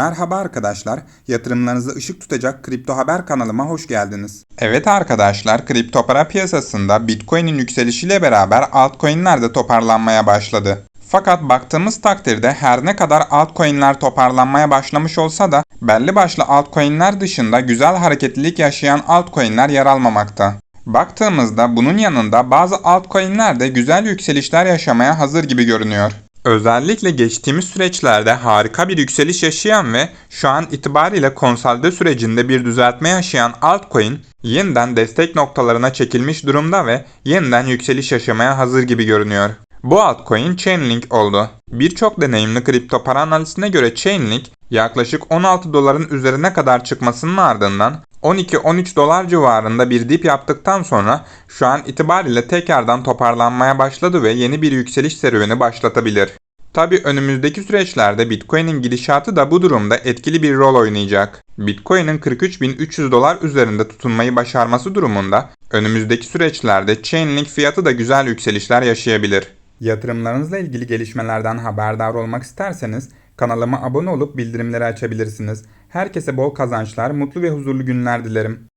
Merhaba arkadaşlar, yatırımlarınızı ışık tutacak kripto haber kanalıma hoş geldiniz. Evet arkadaşlar, kripto para piyasasında Bitcoin'in yükselişiyle beraber altcoin'ler de toparlanmaya başladı. Fakat baktığımız takdirde her ne kadar altcoin'ler toparlanmaya başlamış olsa da belli başlı altcoin'ler dışında güzel hareketlilik yaşayan altcoin'ler yer almamakta. Baktığımızda bunun yanında bazı altcoin'ler de güzel yükselişler yaşamaya hazır gibi görünüyor. Özellikle geçtiğimiz süreçlerde harika bir yükseliş yaşayan ve şu an itibariyle konsolide sürecinde bir düzeltme yaşayan altcoin yeniden destek noktalarına çekilmiş durumda ve yeniden yükseliş yaşamaya hazır gibi görünüyor. Bu altcoin Chainlink oldu. Birçok deneyimli kripto para analistine göre Chainlink yaklaşık 16 doların üzerine kadar çıkmasının ardından 12-13 dolar civarında bir dip yaptıktan sonra şu an itibariyle tekrardan toparlanmaya başladı ve yeni bir yükseliş serüveni başlatabilir. Tabi önümüzdeki süreçlerde Bitcoin'in gidişatı da bu durumda etkili bir rol oynayacak. Bitcoin'in 43.300 dolar üzerinde tutunmayı başarması durumunda önümüzdeki süreçlerde Chainlink fiyatı da güzel yükselişler yaşayabilir. Yatırımlarınızla ilgili gelişmelerden haberdar olmak isterseniz kanalıma abone olup bildirimleri açabilirsiniz. Herkese bol kazançlar, mutlu ve huzurlu günler dilerim.